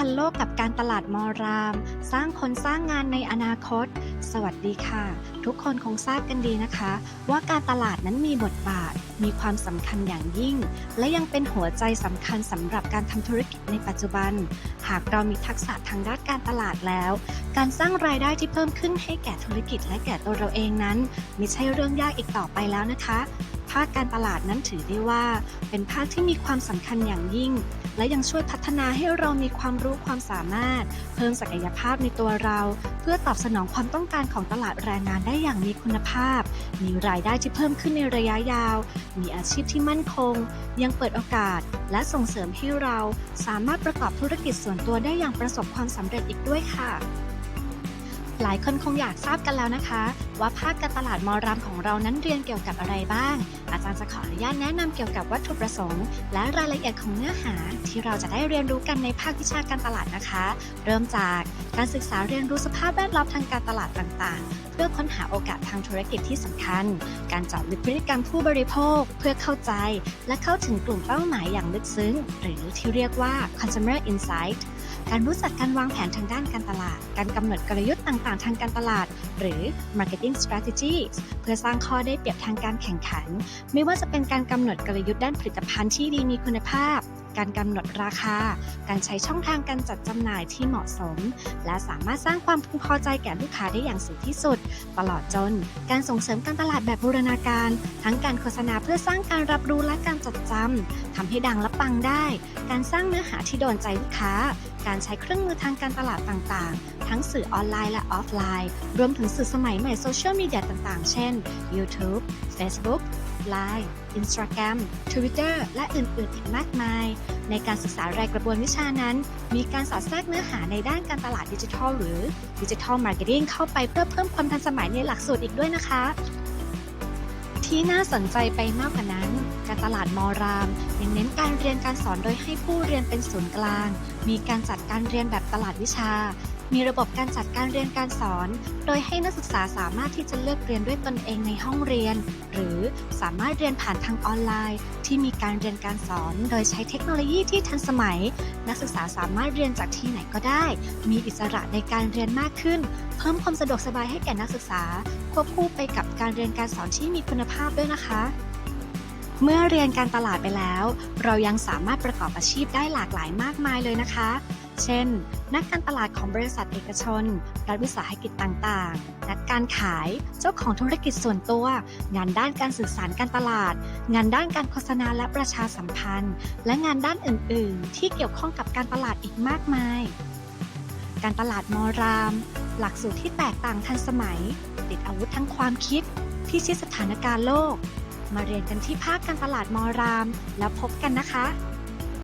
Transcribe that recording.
พันโลกกับการตลาดมอราม สร้างคนสร้างงานในอนาคต สวัสดีค่ะ ทุกคนคงทราบกันดีนะคะ ว่าการตลาดนั้นมีบทบาท มีความสำคัญอย่างยิ่ง และยังเป็นหัวใจสำคัญสำหรับการทำธุรกิจในปัจจุบัน หากเรามีทักษะทางด้านการตลาดแล้ว การสร้างรายได้ที่เพิ่มขึ้นให้แก่ธุรกิจและแก่ตัวเราเองนั้นไม่ใช่เรื่องยากอีกต่อไปแล้วนะคะ ภาคการตลาดนั้นถือได้ว่า เป็นภาคที่มีความสำคัญอย่างยิ่งและยังช่วยพัฒนาให้เรามีความรู้ความสามารถ เพิ่มศักยภาพในตัวเรา เพื่อตอบสนองความต้องการของตลาดแรงงานได้อย่างมีคุณภาพ มีรายได้ที่เพิ่มขึ้นในระยะยาว มีอาชีพที่มั่นคง ยังเปิดโอกาส และส่งเสริมให้เราสามารถประกอบธุรกิจส่วนตัวได้อย่างประสบความสำเร็จอีกด้วยค่ะ หลายคนคงอยากทราบกันแล้วนะคะ ว่าภาคการตลาดมอรามของเรานั้นเรียนเกี่ยวกับอะไรบ้าง อาจารย์จะขออนุญาตแนะนำเกี่ยวกับวัตถุประสงค์ และรายละเอียดของเนื้อหา ที่เราจะได้เรียนรู้กันในภาควิชาการตลาดนะคะ เริ่มจากการศึกษาเรียนรู้สภาพแวดล้อมทางการตลาดต่างๆ เพื่อค้นหาโอกาสทางธุรกิจที่สำคัญ การเจาะลึกพฤติกรรมผู้บริโภค เพื่อเข้าใจ และเข้าถึงกลุ่มเป้าหมายอย่างลึกซึ้ง หรือที่เรียกว่า consumer insight การรู้จักการวางแผนทางด้านการตลาด การกำหนดกลยุทธ์ต่างๆ ทางการตลาด หรือ marketing strategies เพื่อสร้างข้อได้เปรียบทางการแข่งขัน ไม่ว่าจะเป็นการกำหนดกลยุทธ์ด้านผลิตภัณฑ์ที่ดีมีคุณภาพ การกำหนดราคา การใช้ช่องทางการจัดจำหน่ายที่เหมาะสม และสามารถสร้างความพึงพอใจแก่ลูกค้าได้อย่างสูงที่สุด ตลอดจน การส่งเสริมการตลาดแบบบูรณาการ ทั้งการโฆษณาเพื่อสร้างการรับรู้และการจดจำทำให้ดังและปังได้ การสร้างเนื้อหาที่โดนใจลูกค้า การใช้เครื่องมือทางการตลาดต่างๆ ทั้งสื่อออนไลน์และออฟไลน์ รวมถึงสื่อสมัยใหม่โซเชียลมีเดียต่างๆ เช่น YouTube Facebook Line Instagram Twitter และอื่นๆ อีกมากมาย ในการศึกษารายกระบวนวิชานั้น มีการสอดแทรกเนื้อหาในด้านการตลาดดิจิทัลหรือดิจิทัลมาร์เก็ตติ้งเข้าไปเพื่อเพิ่มความทันสมัยในหลักสูตรอีกด้วยนะคะที่น่าสนใจไปมากกว่านั้น การตลาดมอรามยังเน้นการเรียนการสอนโดยให้ผู้เรียนเป็นศูนย์กลาง มีการจัดการเรียนแบบตลาดวิชา มีระบบการจัดการเรียนการสอน โดยให้นักศึกษาสามารถที่จะเลือกเรียนด้วยตนเองในห้องเรียน หรือสามารถเรียนผ่านทางออนไลน์ ที่มีการเรียนการสอน โดยใช้เทคโนโลยีที่ทันสมัย นักศึกษาสามารถเรียนจากที่ไหนก็ได้ มีอิสระในการเรียนมากขึ้น เพิ่มความสะดวกสบายให้แก่นักศึกษา ควบคู่ไปกับการเรียนการสอนที่มีคุณภาพด้วยนะคะเมื่อเรียนการตลาดไปแล้ว เรายังสามารถประกอบอาชีพได้หลากหลายมากมายเลยนะคะเช่น นักการตลาดของบริษัทเอกชน รัฐวิสาหกิจต่างๆ นักการขาย เจ้าของธุรกิจส่วนตัว งานด้านการสื่อสารการตลาด งานด้านการโฆษณาและประชาสัมพันธ์ และงานด้านอื่น ๆ ที่เกี่ยวข้องกับการตลาดอีกมากมาย การตลาดมอราม หลักสูตรที่แตกต่างทันสมัย ติดอาวุธทั้งความคิดพิชิตสถานการณ์โลก มาเรียนกันที่ภาคการตลาดมอราม แล้วพบกันนะคะ